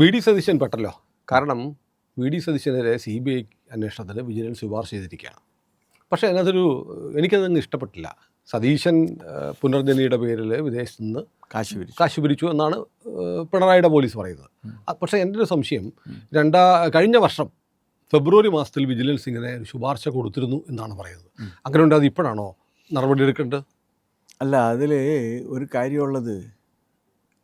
V D Satheesan പെട്ടല്ലോ. കാരണം V D സതീശനെതിരെ സി ബി ഐ അന്വേഷണത്തിന് വിജിലൻസ് ശുപാർശ ചെയ്തിരിക്കുകയാണ്. പക്ഷേ അതിനകത്തൊരു എനിക്കതങ്ങ് ഇഷ്ടപ്പെട്ടില്ല. സതീശൻ പുനർജനിയുടെ പേരിൽ വിദേശത്ത് നിന്ന് കാശ് പിരിച്ചു. കാശ് പിരിച്ചു എന്നാണ് പിണറായിയുടെ പോലീസ് പറയുന്നത്. പക്ഷേ എന്റെ ഒരു സംശയം രണ്ടാ കഴിഞ്ഞ വർഷം ഫെബ്രുവരി മാസത്തിൽ വിജിലൻസ് ഇങ്ങനെ ഒരു ശുപാർശ കൊടുത്തിരുന്നു എന്നാണ് പറയുന്നത്. അങ്ങനെ ഉണ്ട് അത് ഇപ്പോഴാണോ നടപടി എടുക്കേണ്ടത് അല്ല അതിൽ ഒരു കാര്യമുള്ളത്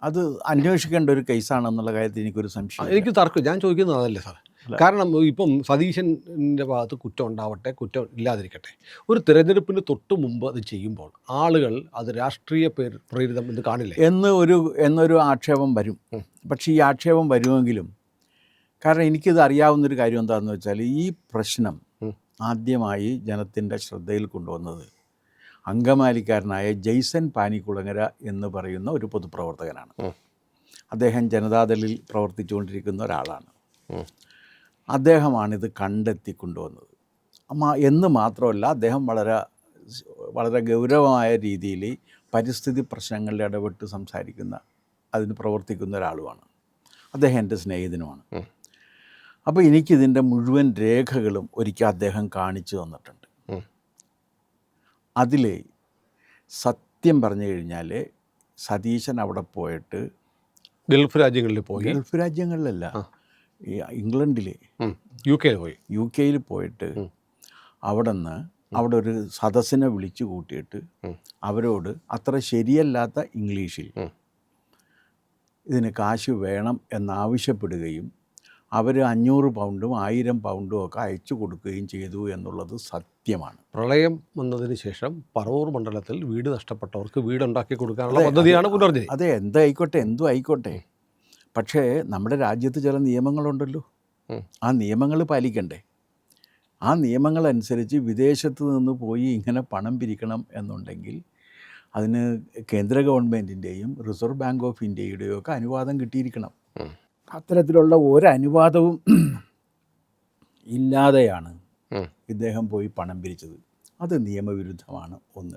അത് അന്വേഷിക്കേണ്ട ഒരു കേസാണെന്നുള്ള കാര്യത്തിൽ എനിക്കൊരു സംശയം എനിക്ക് തർക്കം ഞാൻ ചോദിക്കുന്നത് അതല്ലേ സാർ. കാരണം ഇപ്പം സതീശന്റെ ഭാഗത്ത് കുറ്റം ഉണ്ടാവട്ടെ കുറ്റം ഇല്ലാതിരിക്കട്ടെ. ഒരു തിരഞ്ഞെടുപ്പിന് തൊട്ട് മുമ്പ് അത് ചെയ്യുമ്പോൾ ആളുകൾ അത് രാഷ്ട്രീയ പേര് പ്രേരിതം എന്ന് കാണില്ല? എന്ന് ഒരു എന്നൊരു ആക്ഷേപം വരും. പക്ഷേ ഈ ആക്ഷേപം വരുമെങ്കിലും കാരണം എനിക്കിത് അറിയാവുന്നൊരു കാര്യം എന്താണെന്ന് വെച്ചാൽ ഈ പ്രശ്നം. ആദ്യമായി ജനത്തിന്റെ ശ്രദ്ധയിൽ കൊണ്ടുവന്നത് അങ്കമാലിക്കാരനായ ജെയ്സൻ പാനിക്കുളങ്ങര എന്ന് പറയുന്ന ഒരു പൊതുപ്രവർത്തകനാണ്. അദ്ദേഹം ജനതാദളിൽ പ്രവർത്തിച്ചുകൊണ്ടിരിക്കുന്ന ഒരാളാണ്. അദ്ദേഹമാണിത് കണ്ടെത്തി കൊണ്ടുവന്നത് അമ്മ- എന്ന് മാത്രമല്ല അദ്ദേഹം വളരെ വളരെ ഗൗരവമായ രീതിയിൽ പരിസ്ഥിതി പ്രശ്നങ്ങളിൽ ഇടപെട്ട് സംസാരിക്കുന്ന അതിന് പ്രവർത്തിക്കുന്ന ഒരാളുമാണ്. അദ്ദേഹം എന്റെ സ്നേഹിതനുമാണ്. അപ്പോൾ എനിക്കിതിന്റെ മുഴുവൻ രേഖകളും ഒരിക്കൽ അദ്ദേഹം കാണിച്ചു തന്നിട്ടുണ്ട്. അതിൽ സത്യം പറഞ്ഞു കഴിഞ്ഞാൽ സതീശൻ അവിടെ പോയിട്ട് ഗൾഫ് രാജ്യങ്ങളിൽ പോയി ഗൾഫ് രാജ്യങ്ങളിലല്ല. ഇംഗ്ലണ്ടിൽ. യു കെയിൽ പോയി യു കെയിൽ പോയിട്ട്. അവിടെ നിന്ന് അവിടെ ഒരു സദസ്സിനെ വിളിച്ചു കൂട്ടിയിട്ട്. അവരോട് അത്ര ശരിയല്ലാത്ത ഇംഗ്ലീഷിൽ. ഇതിന് കാശ് വേണം എന്നാവശ്യപ്പെടുകയും അവർ അഞ്ഞൂറ് പൗണ്ടും ആയിരം പൗണ്ടും ഒക്കെ അയച്ചു കൊടുക്കുകയും ചെയ്തു എന്നുള്ളത് സത്യമാണ്. പ്രളയം വന്നതിന് ശേഷം പറവൂർ മണ്ഡലത്തിൽ വീട് നഷ്ടപ്പെട്ടവർക്ക് വീടുണ്ടാക്കി കൊടുക്കാനുള്ള പദ്ധതിയാണ് പുനർജനി. അതെ എന്തായിക്കോട്ടെ എന്തും ആയിക്കോട്ടെ പക്ഷേ നമ്മുടെ രാജ്യത്ത് ചില നിയമങ്ങളുണ്ടല്ലോ. ആ നിയമങ്ങൾ പാലിക്കണ്ടേ? ആ നിയമങ്ങളനുസരിച്ച് വിദേശത്ത് നിന്ന് പോയി ഇങ്ങനെ പണം പിരിക്കണം എന്നുണ്ടെങ്കിൽ അതിന് കേന്ദ്ര ഗവൺമെന്റിന്റെയും റിസർവ് ബാങ്ക് ഓഫ് ഇന്ത്യയുടെയും ഒക്കെ അനുവാദം കിട്ടിയിരിക്കണം. അത്തരത്തിലുള്ള ഒരു അനുവാദവും ഇല്ലാതെയാണ്. ഇദ്ദേഹം പോയി പണം പിരിച്ചത്. അത് നിയമവിരുദ്ധമാണ് ഒന്ന്.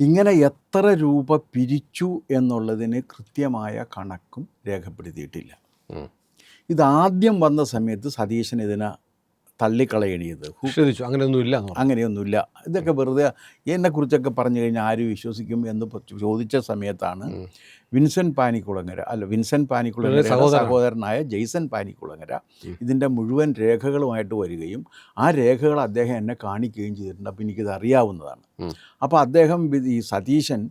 ഇങ്ങനെ എത്ര രൂപ പിരിച്ചു എന്നുള്ളതിന് കൃത്യമായ കണക്കും രേഖപ്പെടുത്തിയിട്ടില്ല. ഇതാദ്യം വന്ന സമയത്ത് സതീശൻ ഇതിനെ തള്ളിക്കളയണിയത് ഹു- അങ്ങനെയൊന്നുമില്ല. അങ്ങനെയൊന്നുമില്ല ഇതൊക്കെ വെറുതെ എന്നെക്കുറിച്ചൊക്കെ പറഞ്ഞു കഴിഞ്ഞാൽ ആര് വിശ്വസിക്കും എന്ന് ചോദിച്ച സമയത്താണ്. വിൻസെന്റ് പാനിക്കുളങ്ങര അല്ല വിൻസെന്റ് പാനിക്കുളങ്ങര. സഹോദരനായ ജെയ്സൺ പാനിക്കുളങ്ങര. ഇതിന്റെ മുഴുവൻ രേഖകളുമായിട്ട് വരികയും ആ രേഖകൾ അദ്ദേഹം എന്നെ കാണിക്കുകയും ചെയ്തിട്ടുണ്ട് അപ്പോൾ എനിക്കിത് അറിയാവുന്നതാണ്. അപ്പോൾ അദ്ദേഹം ഈ സതീശൻ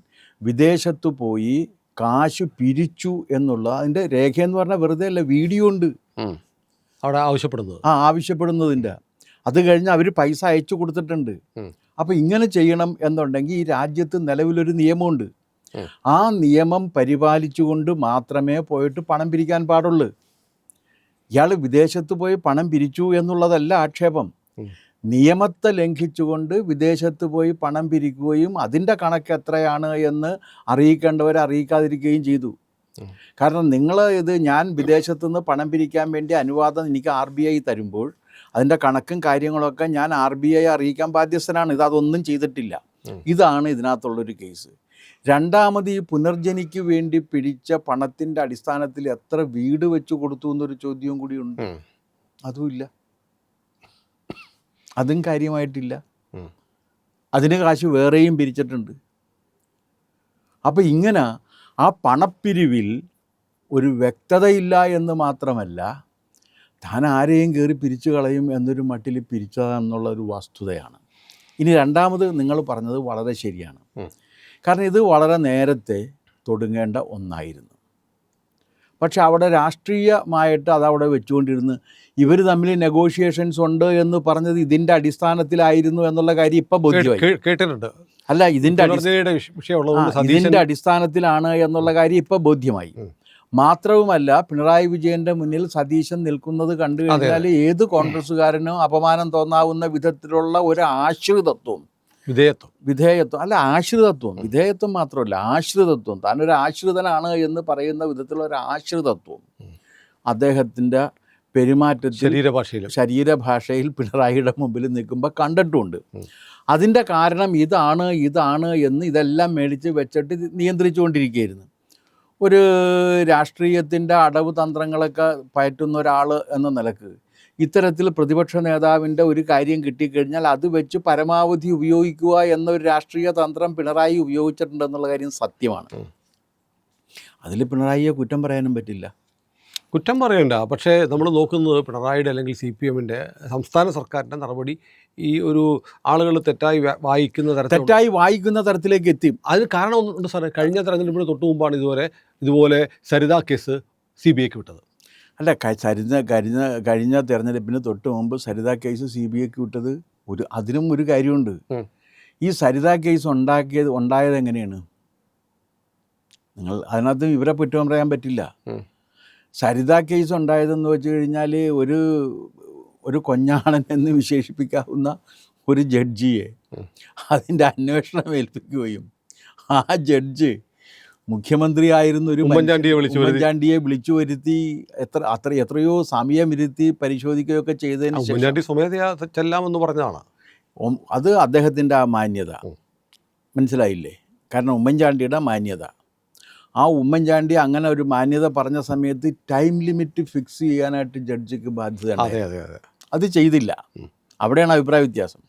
വിദേശത്ത് പോയി കാശ് പിരിച്ചു എന്നുള്ള അതിന്റെ രേഖയെന്ന് പറഞ്ഞാൽ വെറുതെ അല്ല വീഡിയോ ഉണ്ട്. അവിടെ ആവശ്യപ്പെടുന്നത്. ആ ആവശ്യപ്പെടുന്നതിന്റെ. അത് കഴിഞ്ഞ് അവർ പൈസ അയച്ചു കൊടുത്തിട്ടുണ്ട്. അപ്പോൾ ഇങ്ങനെ ചെയ്യണം എന്നുണ്ടെങ്കിൽ ഈ രാജ്യത്ത് നിലവിലൊരു നിയമമുണ്ട്. ആ നിയമം പരിപാലിച്ചുകൊണ്ട് മാത്രമേ പോയിട്ട് പണം പിരിക്കാൻ പാടുള്ളൂ. ഇയാൾ വിദേശത്ത് പോയി പണം പിരിച്ചു എന്നുള്ളതല്ല ആക്ഷേപം. നിയമത്തെ ലംഘിച്ചുകൊണ്ട് വിദേശത്ത് പോയി പണം പിരിക്കുകയും അതിന്റെ കണക്ക് എത്രയാണ് എന്ന് അറിയിക്കേണ്ടവരെ അറിയിക്കാതിരിക്കുകയും ചെയ്തു. കാരണം നിങ്ങൾ ഇത് ഞാൻ വിദേശത്ത് നിന്ന് പണം പിരിക്കാൻ വേണ്ടി അനുവാദം എനിക്ക് ആർ ബി ഐ തരുമ്പോൾ അതിന്റെ കണക്കും കാര്യങ്ങളൊക്കെ ഞാൻ ആർ ബി ഐ അറിയിക്കാൻ ബാധ്യസ്ഥനാണ്. ഇത് അതൊന്നും ചെയ്തിട്ടില്ല. ഇതാണ് ഇതിനകത്തുള്ളൊരു കേസ്. രണ്ടാമത് ഈ പുനർജനിക്ക് വേണ്ടി പിടിച്ച പണത്തിന്റെ അടിസ്ഥാനത്തിൽ എത്ര വീട് വെച്ച് കൊടുത്തു എന്നൊരു ചോദ്യവും കൂടിയുണ്ട്. അതുമില്ല അതും കാര്യമായിട്ടില്ല. അതിന് കാശ് വേറെയും പിരിച്ചിട്ടുണ്ട്. അപ്പോൾ ഇങ്ങനെ ആ പണപ്പിരിവിൽ ഒരു വ്യക്തതയില്ല എന്ന് മാത്രമല്ല താൻ ആരെയും കയറി പിരിച്ചു കളയും എന്നൊരു മട്ടിൽ പിരിച്ചതെന്നുള്ള ഒരു വസ്തുതയാണ്. ഇനി രണ്ടാമത് നിങ്ങൾ പറഞ്ഞത് വളരെ ശരിയാണ്. കാരണം ഇത് വളരെ നേരത്തെ തൊടുങ്ങേണ്ട ഒന്നായിരുന്നു. പക്ഷെ അവിടെ രാഷ്ട്രീയമായിട്ട് അതവിടെ വെച്ചുകൊണ്ടിരുന്ന് ഇവർ തമ്മിൽ നെഗോഷിയേഷൻസ് ഉണ്ട് എന്ന് പറഞ്ഞത് ഇതിന്റെ അടിസ്ഥാനത്തിലായിരുന്നു എന്നുള്ള കാര്യം ഇപ്പം ബോധ്യമായി. കേട്ടിട്ടുണ്ട്. അല്ല ഇതിന്റെ ഇതിന്റെ അടിസ്ഥാനത്തിലാണ് എന്നുള്ള കാര്യം ഇപ്പോൾ ബോധ്യമായി. മാത്രവുമല്ല പിണറായി വിജയന്റെ മുന്നിൽ സതീശൻ നിൽക്കുന്നത് കണ്ടു. കഴിഞ്ഞാൽ ഏത് കോൺഗ്രസ്സുകാരനും അപമാനം തോന്നാവുന്ന വിധത്തിലുള്ള ഒരു ആശ്രിതത്വം. വിധേയത്വം. വിധേയത്വം. അല്ല ആശ്രിതത്വം. വിധേയത്വം മാത്രമല്ല ആശ്രിതത്വം. താനൊരു ആശ്രിതനാണ് എന്ന് പറയുന്ന വിധത്തിലുള്ള ഒരു ആശ്രിതത്വം. അദ്ദേഹത്തിന്റെ അദ്ദേഹത്തിന്റെ പെരുമാറ്റത്തിൽ ശരീരഭാഷയിൽ ശരീരഭാഷയിൽ പിണറായിയുടെ മുമ്പിൽ നിൽക്കുമ്പോൾ കണ്ടിട്ടുമുണ്ട് നിയന്ത്രിച്ചുകൊണ്ടിരിക്കുകയായിരുന്നു. ഒരു രാഷ്ട്രീയത്തിന്റെ അടവ് തന്ത്രങ്ങളൊക്കെ പയറ്റുന്ന ഒരാൾ എന്ന നിലയ്ക്ക് ഇത്തരത്തിൽ പ്രതിപക്ഷ നേതാവിന്റെ ഒരു കാര്യം കിട്ടിക്കഴിഞ്ഞാൽ അത് വെച്ച് പരമാവധി ഉപയോഗിക്കുക എന്നൊരു രാഷ്ട്രീയ തന്ത്രം പിണറായി ഉപയോഗിച്ചിട്ടുണ്ടെന്നുള്ള കാര്യം സത്യമാണ്. അതിൽ പിണറായിയെ കുറ്റം പറയാനും പറ്റില്ല. കുറ്റം പറയണ്ട. പക്ഷേ നമ്മൾ നോക്കുന്നത് പിണറായിയുടെ അല്ലെങ്കിൽ സി പി എമ്മിന്റെ സംസ്ഥാന സർക്കാരിന്റെ നടപടി ഈ ഒരു ആളുകൾ തെറ്റായി വായിക്കുന്ന തരത്തിൽ തെറ്റായി വായിക്കുന്ന തരത്തിലേക്ക് എത്തി. അതിന് കാരണം ഒന്നുണ്ട് സാറേ. കഴിഞ്ഞ തെരഞ്ഞെടുപ്പിന് തൊട്ട് മുമ്പാണ് ഇതുവരെ ഇതുപോലെ സരിത കേസ് സി ബി ഐക്ക് വിട്ടത്. അല്ല സരിത കഴിഞ്ഞ കഴിഞ്ഞ തെരഞ്ഞെടുപ്പിന് തൊട്ട് മുമ്പ് സരിത കേസ് സി ബി ഐക്ക് വിട്ടത് ഒരു അതിനും ഒരു കാര്യമുണ്ട്. ഈ സരിത കേസ് ഉണ്ടാക്കിയത് ഉണ്ടായത് എങ്ങനെയാണ്? നിങ്ങൾ അതിനകത്ത് ഇവരെ കുറ്റം പറയാൻ പറ്റില്ല. സരിത കേസ് ഉണ്ടായതെന്ന് വെച്ച് കഴിഞ്ഞാൽ ഒരു ഒരു കൊഞ്ഞാണൻ എന്ന് വിശേഷിപ്പിക്കാവുന്ന ഒരു ജഡ്ജിയെ. അതിന്റെ അന്വേഷണം ഏൽപ്പിക്കുകയും ആ ജഡ്ജ് മുഖ്യമന്ത്രിയായിരുന്ന ഒരു ഉമ്മൻചാണ്ടിയെ വിളിച്ചു ഉമ്മൻചാണ്ടിയെ വിളിച്ചു വരുത്തി എത്ര അത്ര എത്രയോ സമയം ഇരുത്തി പരിശോധിക്കുകയൊക്കെ ചെയ്തതിന് ഉമ്മൻചാണ്ടി സ്വമേധയാ ചെല്ലാമെന്ന് പറഞ്ഞതാണ്. അത് അദ്ദേഹത്തിന്റെ ആ മാന്യത. മനസ്സിലായില്ലേ? കാരണം ഉമ്മൻചാണ്ടിയുടെ മാന്യത. ആ ഉമ്മൻചാണ്ടി അങ്ങനെ ഒരു മാന്യത പറഞ്ഞ സമയത്ത് ടൈം ലിമിറ്റ് ഫിക്സ് ചെയ്യാനായിട്ട് ജഡ്ജിക്ക് ബാധ്യത അതെ ചെയ്തില്ല. അവിടെയാണ് അഭിപ്രായ വ്യത്യാസം.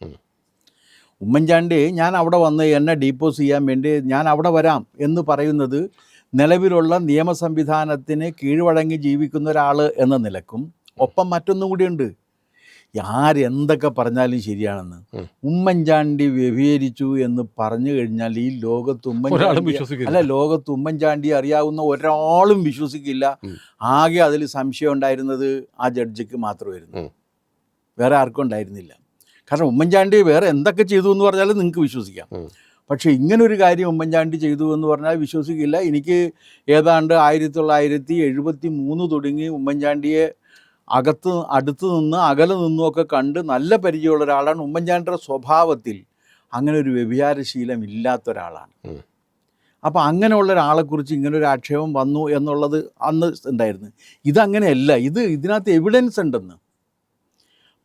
ഉമ്മൻചാണ്ടി ഞാൻ അവിടെ വന്ന് എന്നെ ഡീപ്പോസ് ചെയ്യാൻ വേണ്ടി ഞാൻ അവിടെ വരാം എന്ന് പറയുന്നത് നിലവിലുള്ള നിയമ സംവിധാനത്തിന് കീഴ്വഴങ്ങി ജീവിക്കുന്ന ഒരാൾ എന്ന നിലക്കും. ഒപ്പം മറ്റൊന്നും കൂടിയുണ്ട്. ആരെന്തൊക്കെ പറഞ്ഞാലും ശരിയാണെന്ന്. ഉമ്മൻചാണ്ടി വ്യഭിചരിച്ചു എന്ന് പറഞ്ഞു കഴിഞ്ഞാൽ ഈ ലോകത്ത് ഉമ്മൻ ഉമ്മൻചാണ്ടി അല്ല ലോകത്ത് ഉമ്മൻചാണ്ടി അറിയാവുന്ന ഒരാളും വിശ്വസിക്കില്ല. ആകെ അതിൽ സംശയം ഉണ്ടായിരുന്നത് ആ ജഡ്ജിക്ക് മാത്രമായിരുന്നു. വേറെ ആർക്കും ഉണ്ടായിരുന്നില്ല. കാരണം ഉമ്മൻചാണ്ടി വേറെ എന്തൊക്കെ ചെയ്തു എന്ന് പറഞ്ഞാലും നിങ്ങൾക്ക് വിശ്വസിക്കാം. പക്ഷേ ഇങ്ങനൊരു കാര്യം ഉമ്മൻചാണ്ടി ചെയ്തു എന്ന് പറഞ്ഞാൽ വിശ്വസിക്കില്ല. എനിക്ക് ഏതാണ്ട് ആയിരത്തി തൊള്ളായിരത്തി എഴുപത്തി മൂന്ന് തുടങ്ങി ഉമ്മൻചാണ്ടിയെ അകത്ത് അടുത്ത് നിന്ന് അകലെ നിന്നുമൊക്കെ കണ്ട് നല്ല പരിചയമുള്ള ഒരാളാണ്. ഉമ്മൻചാണ്ടിയുടെ സ്വഭാവത്തിൽ അങ്ങനെ ഒരു വ്യഭിചാരശീലം ഇല്ലാത്ത ഒരാളാണ്. അപ്പോൾ അങ്ങനെയുള്ള ഒരാളെക്കുറിച്ച് ഇങ്ങനെ ഒരു ആക്ഷേപം വന്നു എന്നുള്ളത് അന്ന് ഉണ്ടായിരുന്നു. ഇതങ്ങനെയല്ല. ഇത് ഇതിനകത്ത് എവിഡൻസ് ഉണ്ടെന്ന്.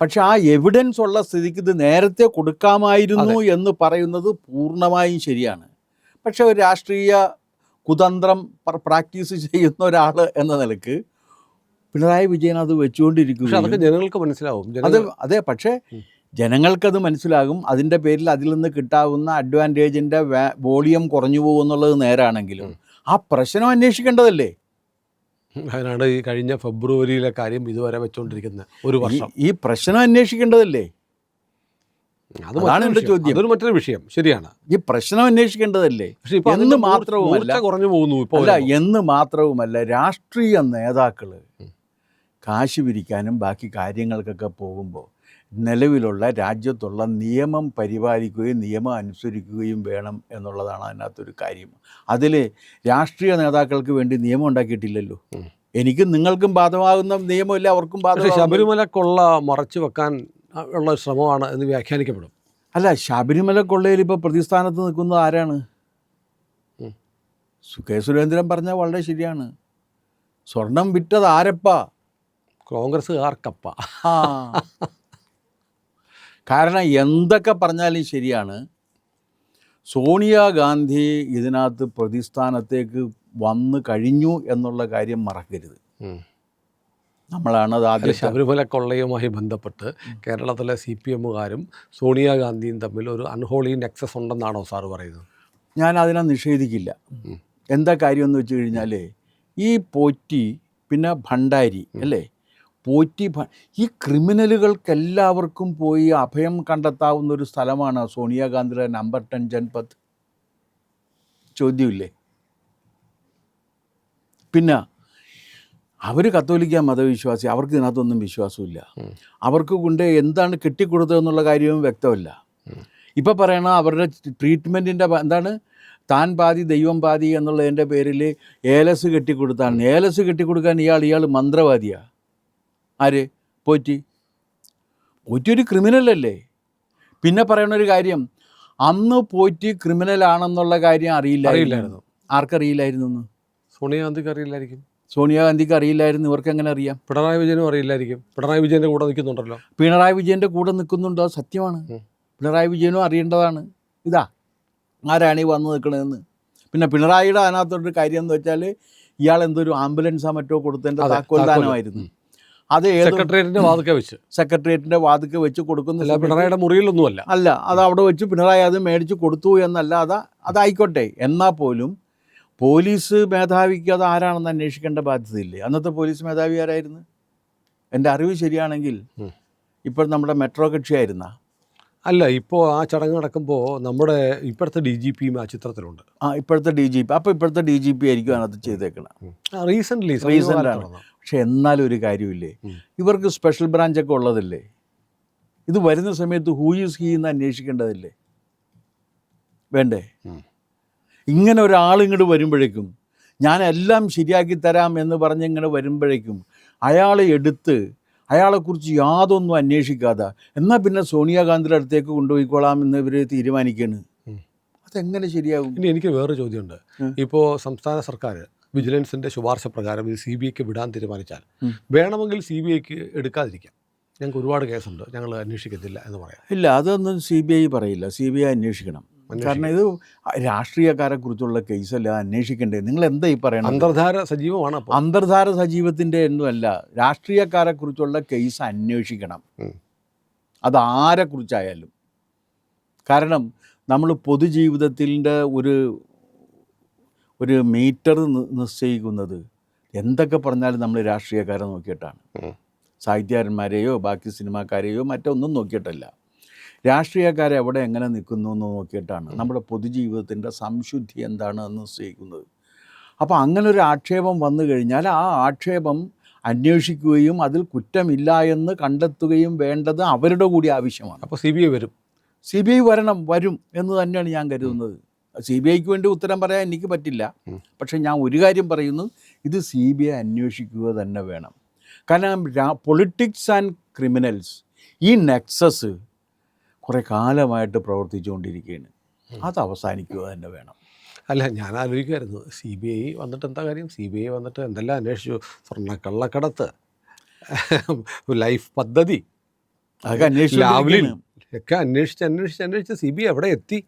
പക്ഷെ ആ എവിഡൻസ് ഉള്ള സ്ഥിതിക്ക് ഇത് നേരത്തെ കൊടുക്കാമായിരുന്നു എന്ന് പറയുന്നത് പൂർണമായും ശരിയാണ്. പക്ഷെ ഒരു രാഷ്ട്രീയ കുതന്ത്രം പ്രാക്ടീസ് ചെയ്യുന്ന ഒരാൾ എന്ന നിലയ്ക്ക് പിണറായി വിജയൻ അത് വെച്ചുകൊണ്ടിരിക്കും അതൊക്കെ ജനങ്ങൾക്ക് മനസ്സിലാവും. അത് അതെ പക്ഷേ. ജനങ്ങൾക്കത് മനസ്സിലാകും. അതിന്റെ പേരിൽ അതിൽ നിന്ന് കിട്ടാവുന്ന അഡ്വാന്റേജിന്റെ വോളിയം കുറഞ്ഞു പോകുന്നുള്ളത് നേരാണെങ്കിലും ആ പ്രശ്നം അന്വേഷിക്കേണ്ടതല്ലേ? അതിനാണ് ഈ കഴിഞ്ഞ ഫെബ്രുവരിയിലെ കാര്യം ഇതുവരെ വെച്ചുകൊണ്ടിരിക്കുന്നത് ഒരു വർഷം. ഈ പ്രശ്നം അന്വേഷിക്കേണ്ടതല്ലേ? അത് അതാണ് എന്റെ ചോദ്യം. അതൊരു മറ്റൊരു വിഷയം. ശരിയാണ്. ഈ പ്രശ്നം അന്വേഷിക്കേണ്ടതല്ലേ? എന്ന് മാത്രവുമല്ല- കുറഞ്ഞു പോകുന്നു അല്ല എന്ന് മാത്രവുമല്ല രാഷ്ട്രീയ നേതാക്കൾ ഉം. കാശ് പിരിക്കാനും ബാക്കി കാര്യങ്ങൾക്കൊക്കെ പോകുമ്പോൾ നിലവിലുള്ള രാജ്യത്തുള്ള നിയമം പരിപാലിക്കുകയും നിയമം അനുസരിക്കുകയും വേണം എന്നുള്ളതാണ് അതിനകത്തൊരു കാര്യം. അതിൽ രാഷ്ട്രീയ നേതാക്കൾക്ക് വേണ്ടി നിയമം ഉണ്ടാക്കിയിട്ടില്ലല്ലോ. എനിക്കും നിങ്ങൾക്കും ബാധമാകുന്ന നിയമമില്ല അവർക്കും ബാധ ശബരിമലക്കുള്ള ശബരിമല കൊള്ള മറച്ചു വെക്കാൻ ഉള്ള ശ്രമമാണ് എന്ന് വ്യാഖ്യാനിക്കപ്പെടും. അല്ല ശബരിമല കൊള്ളയിൽ ഇപ്പോൾ പ്രതിസ്ഥാനത്ത് നിൽക്കുന്നത് ആരാണ്? കെ സുരേന്ദ്രൻ പറഞ്ഞാൽ വളരെ ശരിയാണ്. സ്വർണം വിറ്റത് ആരപ്പാ? കോൺഗ്രസ്സുകാർക്കപ്പ. കാരണം എന്തൊക്കെ പറഞ്ഞാലും ശരിയാണ് സോണിയാഗാന്ധി ഇതിനകത്ത് പ്രതിസ്ഥാനത്തേക്ക് വന്നു കഴിഞ്ഞു എന്നുള്ള കാര്യം മറക്കരുത്. നമ്മളാണ് അത് ആദ്യം ശബരിമല കൊള്ളയുമായി ബന്ധപ്പെട്ട് കേരളത്തിലെ സി പി എമ്മുകാരും സോണിയാഗാന്ധിയും തമ്മിൽ ഒരു അൺഹോളി നെക്സസ് ഉണ്ടെന്നാണോ സാറ് പറയുന്നത്? ഞാൻ അതിനെ നിഷേധിക്കില്ല. എന്താ കാര്യം എന്ന് വെച്ച് കഴിഞ്ഞാൽ ഈ പോറ്റി പിന്നെ ഭണ്ഡാരി അല്ലേ? പോറ്റി ഈ ക്രിമിനലുകൾക്ക് എല്ലാവർക്കും പോയി അഭയം കണ്ടെത്താവുന്ന ഒരു സ്ഥലമാണ് സോണിയാഗാന്ധിയുടെ നമ്പർ ടെൻ ജൻപത് ചോദ്യമില്ലേ? പിന്നെ അവർ കത്തോലിക്ക മതവിശ്വാസി അവർക്ക് ഇതിനകത്തൊന്നും വിശ്വാസമില്ല. അവർക്ക് കൊണ്ട് എന്താണ് കെട്ടിക്കൊടുത്തതെന്നുള്ള കാര്യവും വ്യക്തമല്ല. ഇപ്പം പറയണ അവരുടെ ട്രീറ്റ്മെന്റിന്റെ എന്താണ്? താൻ പാതി ദൈവം പാതി എന്നുള്ളതിന്റെ പേരിൽ ഏലസ് കെട്ടിക്കൊടുത്താണ്. ഏലസ് കെട്ടിക്കൊടുക്കാൻ ഇയാൾ ഇയാൾ മന്ത്രവാദിയാ. ആര്? പോറ്റി. പോറ്റി ഒരു ക്രിമിനലല്ലേ പിന്നെ പറയുന്ന ഒരു കാര്യം അന്ന് പോറ്റി ക്രിമിനലാണെന്നുള്ള കാര്യം അറിയില്ല അറിയില്ലായിരുന്നു. ആർക്കറിയില്ലായിരുന്നു സോണിയാഗാന്ധിക്ക് അറിയില്ലായിരിക്കും. സോണിയാഗാന്ധിക്ക് അറിയില്ലായിരുന്നു. ഇവർക്ക് എങ്ങനെ അറിയാം? പിണറായി വിജയനും അറിയില്ലായിരിക്കും. പിണറായി വിജയന്റെ കൂടെ നിൽക്കുന്നുണ്ടല്ലോ. പിണറായി വിജയന്റെ കൂടെ നിൽക്കുന്നുണ്ടോ? സത്യമാണ്. പിണറായി വിജയനും അറിയേണ്ടതാണ്. ഇതാ ആരാണ് ഈ വന്ന് നിൽക്കണതെന്ന്. പിന്നെ പിണറായിയുടെ അതിനകത്തൊരു കാര്യം എന്ന് വെച്ചാൽ ഇയാൾ എന്തൊരു ആംബുലൻസോ മറ്റോ കൊടുത്തതിന്റെ അതെ, താക്കോൽ താക്കോൽ. ദാനമായിരുന്നു അത് സെക്രട്ടേറിയറ്റിന്റെ വാതുക്കെ വെച്ച്. സെക്രട്ടേറിയറ്റിന്റെ വാതുക്കെ വെച്ച് കൊടുക്കുന്നില്ല പിണറായിയുടെ മുറിയിലൊന്നുമല്ല. അല്ല അത് അവിടെ വെച്ച് പിണറായി അത് മേടിച്ച് കൊടുത്തു എന്നല്ല അത് അതായിക്കോട്ടെ. എന്നാൽ പോലും പോലീസ് മേധാവിക്ക് അത് ആരാണെന്ന് അന്വേഷിക്കേണ്ട ബാധ്യതയില്ലേ? അന്നത്തെ പോലീസ് മേധാവി ആരായിരുന്നു? എന്റെ അറിവ് ശരിയാണെങ്കിൽ ഇപ്പോൾ നമ്മുടെ മെട്രോ കക്ഷിയായിരുന്ന അല്ല ഇപ്പോൾ ആ ചടങ്ങ് നടക്കുമ്പോൾ നമ്മുടെ ഇപ്പോഴത്തെ ഡി ജി പിയും ആ ചിത്രത്തിലുണ്ട്. ആ ഇപ്പോഴത്തെ ഡി ജി പി. അപ്പോൾ ഇപ്പോഴത്തെ ഡി ജി പി ആയിരിക്കും അതിനകത്ത് ചെയ്തേക്കണം. റീസെന്റ്ലി റീസെന്റാണ് ആണ്. പക്ഷെ എന്നാലും ഒരു കാര്യമില്ലേ? ഇവർക്ക് സ്പെഷ്യൽ ബ്രാഞ്ചൊക്കെ ഉള്ളതല്ലേ? ഇത് വരുന്ന സമയത്ത് ഹൂ യൂസ് ഹീ എന്ന് അന്വേഷിക്കേണ്ടതില്ലേ? വേണ്ടേ? ഇങ്ങനെ ഒരാൾ ഇങ്ങോട്ട് വരുമ്പോഴേക്കും ഞാനെല്ലാം എല്ലാം ശരിയാക്കി തരാം എന്ന് പറഞ്ഞ് ഇങ്ങനെ വരുമ്പോഴേക്കും അയാളെ എടുത്ത് അയാളെക്കുറിച്ച് യാതൊന്നും അന്വേഷിക്കാതെ. എന്നാൽ പിന്നെ സോണിയാഗാന്ധിയുടെ അടുത്തേക്ക് കൊണ്ടുപോയിക്കോളാം എന്ന് ഇവർ തീരുമാനിക്കുകയാണ്. അതെങ്ങനെ ശരിയാകും? ഇനി എനിക്ക് വേറൊരു ചോദ്യമുണ്ട്. ഇപ്പോൾ സംസ്ഥാന സർക്കാർ വിജിലൻസിന്റെ ശുപാർശ പ്രകാരം ഇത് സി ബി ഐക്ക് വിടാൻ തീരുമാനിച്ചാൽ വേണമെങ്കിൽ സി ബി ഐക്ക് എടുക്കാതിരിക്കാം. ഞങ്ങൾക്ക് ഒരുപാട് കേസുണ്ട്. ഞങ്ങൾ അന്വേഷിക്കത്തില്ല എന്ന് പറയാം. ഇല്ല അതൊന്നും സി ബി ഐ പറയില്ല. സി ബി ഐ അന്വേഷിക്കണം. കാരണം ഇത് രാഷ്ട്രീയക്കാരെ കുറിച്ചുള്ള കേസല്ല അന്വേഷിക്കണ്ടേ? നിങ്ങൾ എന്താ ഈ പറയുന്നത് അന്തർധാര സജീവമാണ് അന്തർധാര സജീവത്തിന്റെ ഒന്നുമല്ല രാഷ്ട്രീയക്കാരെ കുറിച്ചുള്ള കേസ് അന്വേഷിക്കണം. അത് അത് ആരെക്കുറിച്ചായാലും. കാരണം നമ്മൾ പൊതുജീവിതത്തിന്റെ ഒരു ഒരു മീറ്റർ നിശ്ചയിക്കുന്നത് എന്തൊക്കെ പറഞ്ഞാലും നമ്മൾ രാഷ്ട്രീയക്കാരെ നോക്കിയിട്ടാണ്. സാഹിത്യകാരന്മാരെയോ ബാക്കി സിനിമാക്കാരെയോ മറ്റൊന്നും നോക്കിയിട്ടല്ല. രാഷ്ട്രീയക്കാരെ എവിടെ എങ്ങനെ നിൽക്കുന്നു എന്ന് നോക്കിയിട്ടാണ് നമ്മുടെ പൊതുജീവിതത്തിന്റെ സംശുദ്ധി എന്താണ് എന്ന് നിശ്ചയിക്കുന്നത് അപ്പോൾ അങ്ങനെ ഒരു ആക്ഷേപം വന്നു കഴിഞ്ഞാൽ ആ ആക്ഷേപം അന്വേഷിക്കുകയും അതിൽ കുറ്റമില്ല എന്ന് കണ്ടെത്തുകയും വേണ്ടത് അവരുടെ കൂടി ആവശ്യമാണ്. അപ്പോൾ സി ബി ഐ വരും. സി ബി ഐ വരണം വരും എന്ന് തന്നെയാണ് ഞാൻ കരുതുന്നത്. സി ബി ഐക്ക് വേണ്ടി ഉത്തരം പറയാൻ എനിക്ക് പറ്റില്ല. പക്ഷെ പക്ഷേ ഞാൻ ഒരു കാര്യം പറയുന്നു ഇത് സി ബി ഐ അന്വേഷിക്കുക തന്നെ വേണം. കാരണം പൊളിറ്റിക്സ് ആൻഡ് ക്രിമിനൽസ് ഈ നെക്സസ് കുറേ കാലമായിട്ട് പ്രവർത്തിച്ചുകൊണ്ടിരിക്കുകയാണ്. അത് അവസാനിക്കുക തന്നെ വേണം. അല്ല ഞാൻ ആലോചിക്കുമായിരുന്നു സി ബി ഐ വന്നിട്ട് എന്താ കാര്യം? സി ബി ഐ വന്നിട്ട് എന്തെല്ലാം അന്വേഷിച്ചു? സ്വർണ കള്ളക്കടത്ത് ലൈഫ് പദ്ധതി അതൊക്കെ ലാവ്ലിൻ അന്വേഷിച്ചു ഒക്കെ അന്വേഷിച്ച് അന്വേഷിച്ച് അന്വേഷിച്ച് സി ബി ഐ എവിടെ എത്തി.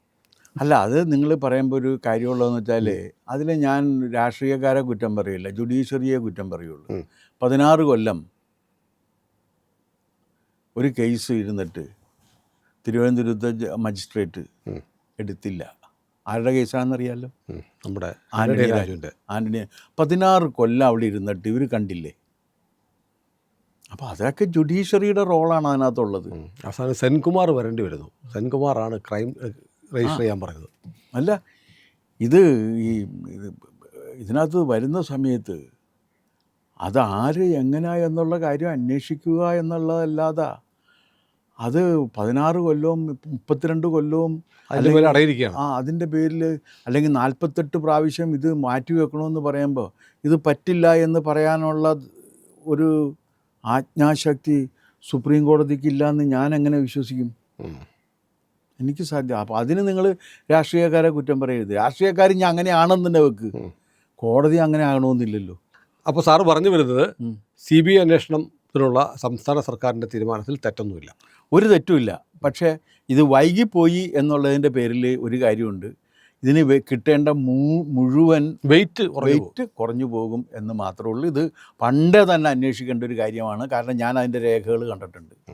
അല്ല അത് നിങ്ങൾ പറയുമ്പോൾ ഒരു കാര്യമുള്ളതെന്ന് വെച്ചാൽ അതിൽ ഞാൻ രാഷ്ട്രീയക്കാരെ കുറ്റം പറയില്ല ജുഡീഷ്യറിയെ കുറ്റം പറയുള്ളൂ. പതിനാറ് കൊല്ലം ഒരു കേസ് ഇരുന്നിട്ട് തിരുവനന്തപുരത്തെ മജിസ്ട്രേറ്റ് എടുത്തില്ല. ആരുടെ കേസാണെന്നറിയാമല്ലോ. നമ്മുടെ ആന്റണി ആന്റണി രാജു. രാജുവിന്റെ ആന്റണി പതിനാറ് കൊല്ലം അവിടെ ഇരുന്നിട്ട് ഇവർ കണ്ടില്ലേ? അപ്പോൾ അതൊക്കെ ജുഡീഷ്യറിയുടെ റോളാണ് അതിനകത്തുള്ളത്. അവസാനം സെൻകുമാർ വരേണ്ടി വരുന്നു. സെൻകുമാറാണ് ക്രൈം രജിസ്റ്റർ ചെയ്യാൻ പറയുന്നത്. അല്ല ഇത് ഈ ഇത് ഇതിനകത്ത് വരുന്ന സമയത്ത് അതാര് ആര് എങ്ങനെ എന്നുള്ള കാര്യം അന്വേഷിക്കുക എന്നുള്ളതല്ലാതെ. അത് പതിനാറ് കൊല്ലവും മുപ്പത്തിരണ്ട് കൊല്ലവും അടയിരിക്കുകയാണ്. ആ അതിന്റെ പേരിൽ അല്ലെങ്കിൽ നാൽപ്പത്തെട്ട് പ്രാവശ്യം ഇത് മാറ്റി വെക്കണമെന്ന് പറയുമ്പോൾ ഇത് പറ്റില്ല എന്ന് പറയാനുള്ള ഒരു ആജ്ഞാശക്തി സുപ്രീം കോടതിക്ക് ഇല്ല എന്ന് ഞാൻ എങ്ങനെ വിശ്വസിക്കും? എനിക്ക് സാധ്യം അപ്പോൾ അതിന് നിങ്ങൾ രാഷ്ട്രീയക്കാരെ കുറ്റം പറയരുത്. രാഷ്ട്രീയക്കാർ ഞാൻ അങ്ങനെയാണെന്ന് തന്നെ വെക്ക്. കോടതി അങ്ങനെ ആകണമെന്നില്ലല്ലോ. അപ്പോൾ സാറ് പറഞ്ഞു വരുന്നത്. സി ബി ഐ അന്വേഷണത്തിനുള്ള സംസ്ഥാന സർക്കാരിന്റെ തീരുമാനത്തിൽ തെറ്റൊന്നുമില്ല. ഒരു തെറ്റുമില്ല. പക്ഷേ ഇത് വൈകിപ്പോയി എന്നുള്ളതിന്റെ പേരിൽ ഒരു കാര്യമുണ്ട്. ഇതിന് കിട്ടേണ്ട മൂ- മുഴുവൻ വെയിറ്റ് വെയിറ്റ് കുറഞ്ഞു പോകും എന്ന് മാത്രമേ ഉള്ളൂ. ഇത് പണ്ടേ തന്നെ അന്വേഷിക്കേണ്ട ഒരു കാര്യമാണ്. കാരണം ഞാൻ അതിന്റെ രേഖകൾ കണ്ടിട്ടുണ്ട്.